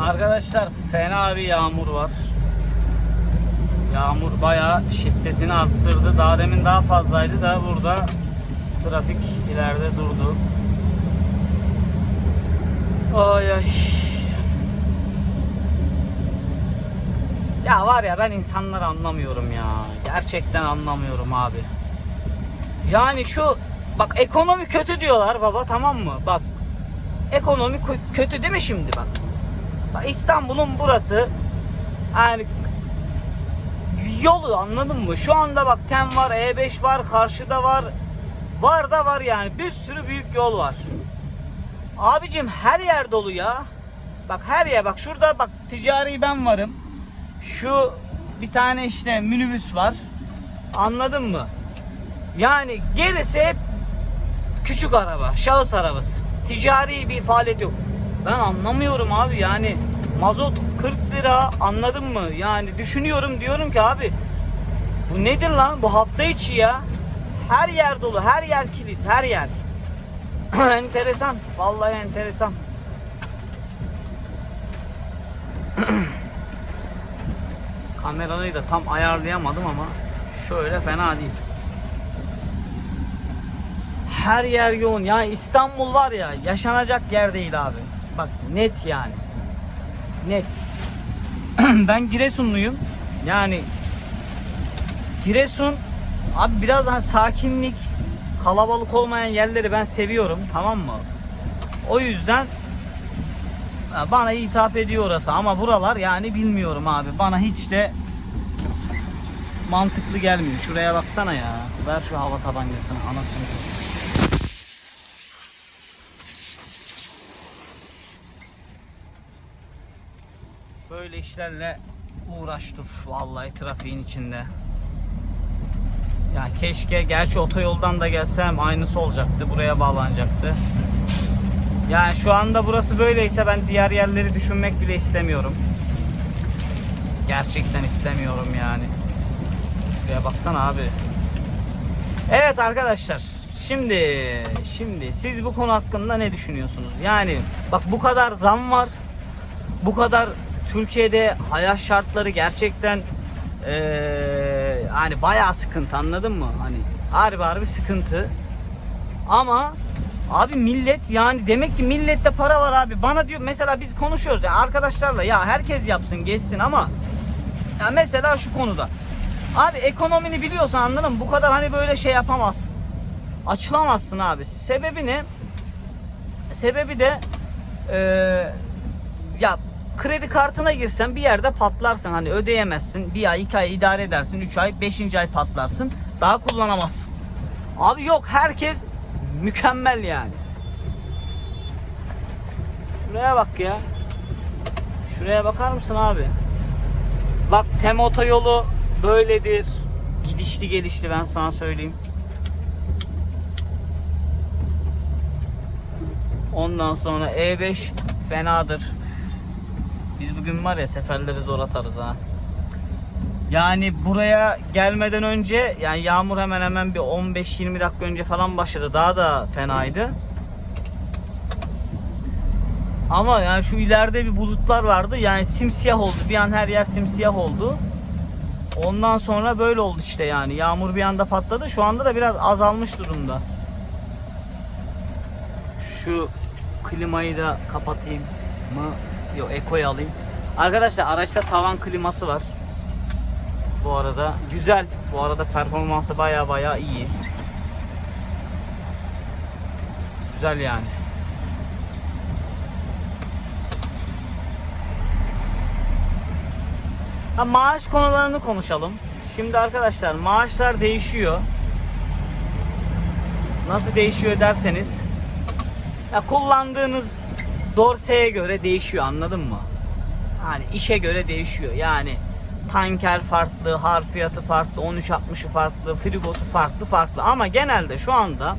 Arkadaşlar fena bir yağmur var. Yağmur bayağı şiddetini arttırdı. Daha demin daha fazlaydı da burada trafik ileride durdu. Ay ay. Ya var ya ben insanları anlamıyorum ya. Gerçekten anlamıyorum abi. Yani şu bak ekonomi kötü diyorlar baba tamam mı? Bak ekonomi kö- kötü değil mi şimdi bak. İstanbul'un burası yani yolu anladın mı? Şu anda bak TEM var, E5 var, karşıda var. Var da var yani. Bir sürü büyük yol var. Abicim her yer dolu ya. Bak her yer bak şurada bak ticari ben varım. Şu bir tane işte minibüs var. Anladın mı? Yani gerisi hep küçük araba, şahıs arabası. Ticari bir faaliyet yok. Ben anlamıyorum abi yani mazot 40 lira anladın mı? Yani düşünüyorum diyorum ki abi bu nedir lan bu hafta içi ya? Her yer dolu, her yer kilit, her yer. enteresan, vallahi enteresan. Kamerayı da tam ayarlayamadım ama şöyle fena değil her yer yoğun. Ya İstanbul var ya yaşanacak yer değil abi. Bak net yani. Net. ben Giresunluyum. Yani Giresun abi biraz daha sakinlik, kalabalık olmayan yerleri ben seviyorum. Tamam mı? O yüzden bana hitap ediyor orası ama buralar yani bilmiyorum abi. Bana hiç de mantıklı gelmiyor. Şuraya baksana ya. Ver şu hava tabancasını anasını Böyle işlerle uğraş dur vallahi trafiğin içinde. Ya keşke gerçi otoyoldan da gelsem aynısı olacaktı. Buraya bağlanacaktı. Yani şu anda burası böyleyse ben diğer yerleri düşünmek bile istemiyorum. Gerçekten istemiyorum yani. Şuraya baksana abi. Evet arkadaşlar. Şimdi şimdi siz bu konu hakkında ne düşünüyorsunuz? Yani bak bu kadar zam var. Bu kadar Türkiye'de hayat şartları gerçekten eee hani bayağı sıkıntı anladın mı? Hani harbi harbi sıkıntı. Ama abi millet yani demek ki millette para var abi. Bana diyor mesela biz konuşuyoruz ya arkadaşlarla ya herkes yapsın geçsin ama ya mesela şu konuda. Abi ekonomini biliyorsan anladın mı? Bu kadar hani böyle şey yapamazsın. Açılamazsın abi. Sebebi ne? Sebebi de eee ya kredi kartına girsen bir yerde patlarsın hani ödeyemezsin. Bir ay iki ay idare edersin. Üç ay beşinci ay patlarsın. Daha kullanamazsın. Abi yok herkes mükemmel yani. Şuraya bak ya. Şuraya bakar mısın abi? Bak tem otoyolu böyledir. Gidişli gelişli ben sana söyleyeyim. Ondan sonra E5 fenadır. Biz bugün var ya seferleri zor atarız ha. Yani buraya gelmeden önce yani yağmur hemen hemen bir 15-20 dakika önce falan başladı. Daha da fenaydı. Ama yani şu ileride bir bulutlar vardı. Yani simsiyah oldu. Bir an her yer simsiyah oldu. Ondan sonra böyle oldu işte yani. Yağmur bir anda patladı. Şu anda da biraz azalmış durumda. Şu klimayı da kapatayım mı? Yok Eko'yu alayım. Arkadaşlar araçta tavan kliması var. Bu arada güzel. Bu arada performansı baya baya iyi. Güzel yani. Ha, maaş konularını konuşalım. Şimdi arkadaşlar maaşlar değişiyor. Nasıl değişiyor derseniz ya kullandığınız dorseye göre değişiyor anladın mı? Hani işe göre değişiyor. Yani tanker farklı, harfiyatı farklı, 1360'ı farklı, frigosu farklı farklı ama genelde şu anda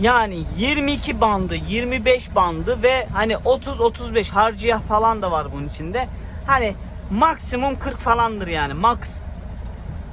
yani 22 bandı, 25 bandı ve hani 30 35 harcıya falan da var bunun içinde. Hani maksimum 40 falandır yani max.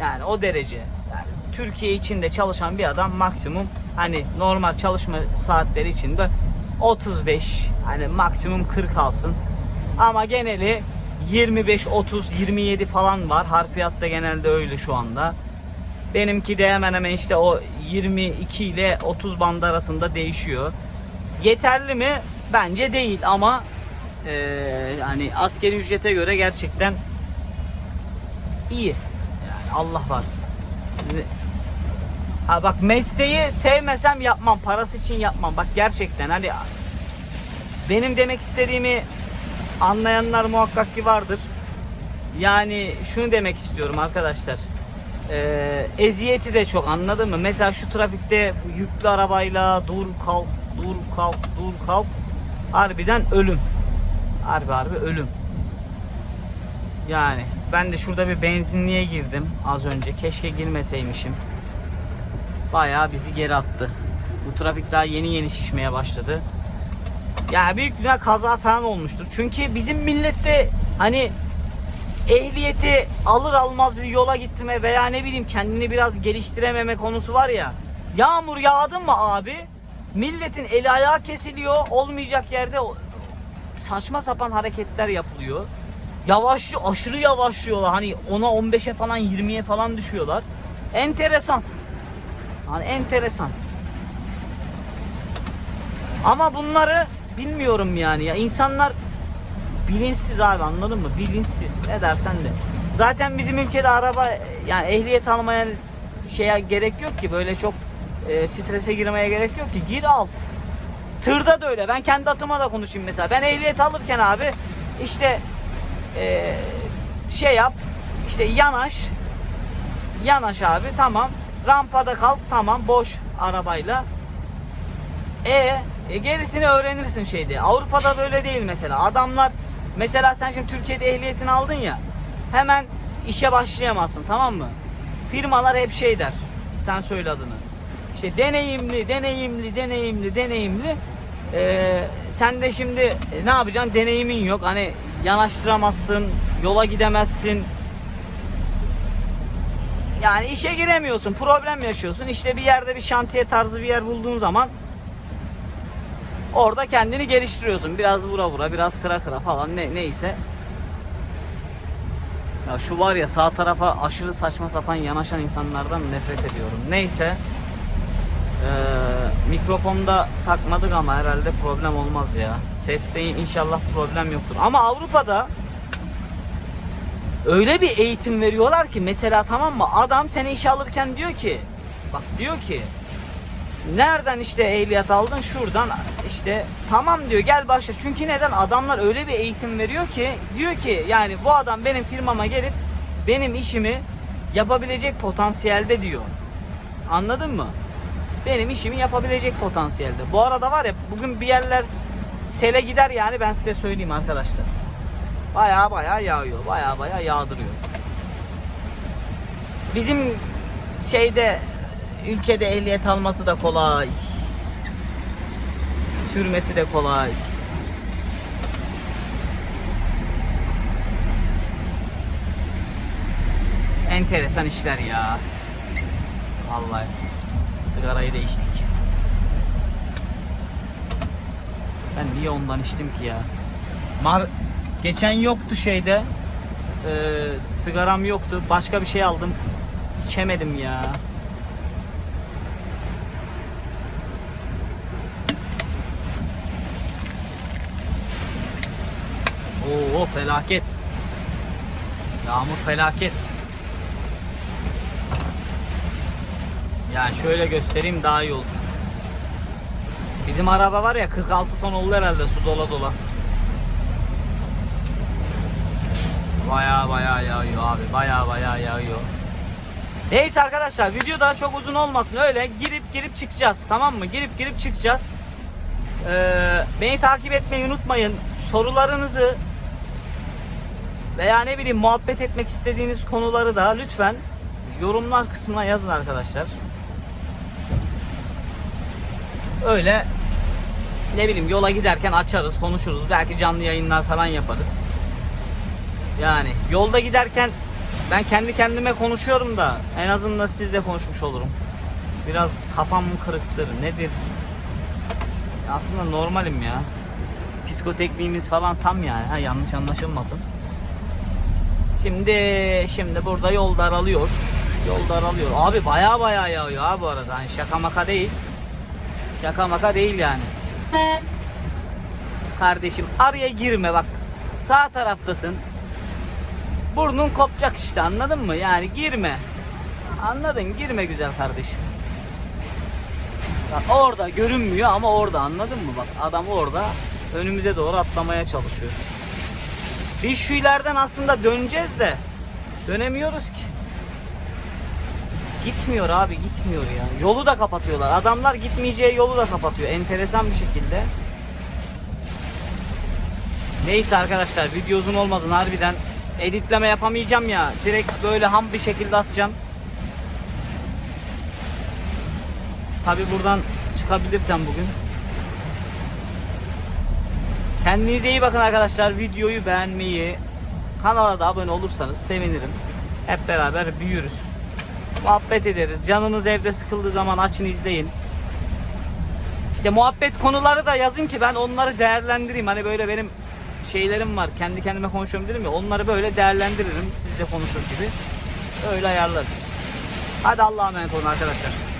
Yani o derece. Yani Türkiye içinde çalışan bir adam maksimum hani normal çalışma saatleri içinde 35 hani maksimum 40 alsın. Ama geneli 25, 30, 27 falan var. Harfiyatta genelde öyle şu anda. Benimki de hemen hemen işte o 22 ile 30 bandı arasında değişiyor. Yeterli mi? Bence değil ama eee hani askeri ücrete göre gerçekten iyi. Yani Allah var. Ha bak mesleği sevmesem yapmam. Parası için yapmam. Bak gerçekten hani benim demek istediğimi anlayanlar muhakkak ki vardır. Yani şunu demek istiyorum arkadaşlar. Ee, eziyeti de çok anladın mı? Mesela şu trafikte yüklü arabayla dur kalk dur kalk dur kalk harbiden ölüm. Harbi harbi ölüm. Yani ben de şurada bir benzinliğe girdim az önce. Keşke girmeseymişim. Bayağı bizi geri attı. Bu trafik daha yeni yeni şişmeye başladı. Yani büyük bir kaza falan olmuştur. Çünkü bizim millette hani ehliyeti alır almaz bir yola gitme veya ne bileyim kendini biraz geliştirememe konusu var ya. Yağmur yağdı mı abi? Milletin eli ayağı kesiliyor. Olmayacak yerde saçma sapan hareketler yapılıyor. Yavaş, aşırı yavaşlıyorlar. Hani 10'a 15'e falan 20'ye falan düşüyorlar. Enteresan. Hani enteresan. Ama bunları bilmiyorum yani. Ya insanlar bilinçsiz abi anladın mı? Bilinçsiz. Ne dersen de. Zaten bizim ülkede araba yani ehliyet almaya şeye gerek yok ki böyle çok e, strese girmeye gerek yok ki. Gir al. Tırda da öyle. Ben kendi atıma da konuşayım mesela. Ben ehliyet alırken abi işte e, şey yap işte yanaş yanaş abi tamam rampada kalk tamam boş arabayla e, e gerisini öğrenirsin şeyde. Avrupa'da böyle değil mesela. Adamlar mesela sen şimdi Türkiye'de ehliyetini aldın ya. Hemen işe başlayamazsın tamam mı? Firmalar hep şey der. Sen söyle adını. İşte deneyimli, deneyimli, deneyimli, deneyimli. Ee, sen de şimdi e, ne yapacaksın? Deneyimin yok. Hani yanaştıramazsın, yola gidemezsin. Yani işe giremiyorsun, problem yaşıyorsun. İşte bir yerde bir şantiye tarzı bir yer bulduğun zaman Orada kendini geliştiriyorsun. Biraz vura vura, biraz kıra kıra falan ne neyse. Ya şu var ya sağ tarafa aşırı saçma sapan yanaşan insanlardan nefret ediyorum. Neyse. Ee, mikrofonda takmadık ama herhalde problem olmaz ya. Seste inşallah problem yoktur. Ama Avrupa'da öyle bir eğitim veriyorlar ki mesela tamam mı adam seni işe alırken diyor ki bak diyor ki Nereden işte ehliyet aldın? Şuradan işte tamam diyor gel başla. Çünkü neden? Adamlar öyle bir eğitim veriyor ki diyor ki yani bu adam benim firmama gelip benim işimi yapabilecek potansiyelde diyor. Anladın mı? Benim işimi yapabilecek potansiyelde. Bu arada var ya bugün bir yerler sele gider yani ben size söyleyeyim arkadaşlar. Baya baya yağıyor. Baya baya yağdırıyor. Bizim şeyde ülkede ehliyet alması da kolay. Sürmesi de kolay. Enteresan işler ya. Vallahi sigarayı da içtik. Ben niye ondan içtim ki ya? Mar geçen yoktu şeyde. Ee, sigaram yoktu. Başka bir şey aldım. İçemedim ya. Oo felaket. Yağmur felaket. Yani şöyle göstereyim daha iyi olur. Bizim araba var ya 46 ton oldu herhalde su dola dola. Baya baya yağıyor abi. Baya baya yağıyor. Neyse arkadaşlar video daha çok uzun olmasın. Öyle girip girip çıkacağız. Tamam mı? Girip girip çıkacağız. Ee, beni takip etmeyi unutmayın. Sorularınızı veya ne bileyim muhabbet etmek istediğiniz konuları da lütfen yorumlar kısmına yazın arkadaşlar. Öyle ne bileyim yola giderken açarız, konuşuruz. Belki canlı yayınlar falan yaparız. Yani yolda giderken ben kendi kendime konuşuyorum da en azından sizle konuşmuş olurum. Biraz kafam kırıktır, nedir? Aslında normalim ya. psikotekniğimiz falan tam yani. Ha, yanlış anlaşılmasın. Şimdi şimdi burada yol daralıyor. Yol daralıyor. Abi baya baya yağıyor ha bu arada. Hani şaka maka değil. Şaka maka değil yani. Kardeşim araya girme bak. Sağ taraftasın. Burnun kopacak işte anladın mı? Yani girme. Anladın girme güzel kardeşim. Bak orada görünmüyor ama orada anladın mı? Bak adam orada önümüze doğru atlamaya çalışıyor. Biz şu ileriden aslında döneceğiz de dönemiyoruz ki. Gitmiyor abi gitmiyor ya. Yolu da kapatıyorlar. Adamlar gitmeyeceği yolu da kapatıyor. Enteresan bir şekilde. Neyse arkadaşlar video uzun olmasın harbiden editleme yapamayacağım ya. Direkt böyle ham bir şekilde atacağım. Tabi buradan çıkabilirsem bugün. Kendinize iyi bakın arkadaşlar. Videoyu beğenmeyi, kanala da abone olursanız sevinirim. Hep beraber büyürüz. Muhabbet ederiz. Canınız evde sıkıldığı zaman açın izleyin. İşte muhabbet konuları da yazın ki ben onları değerlendireyim. Hani böyle benim şeylerim var. Kendi kendime konuşuyorum dedim ya. Onları böyle değerlendiririm. Sizle konuşur gibi. Öyle ayarlarız. Hadi Allah'a emanet olun arkadaşlar.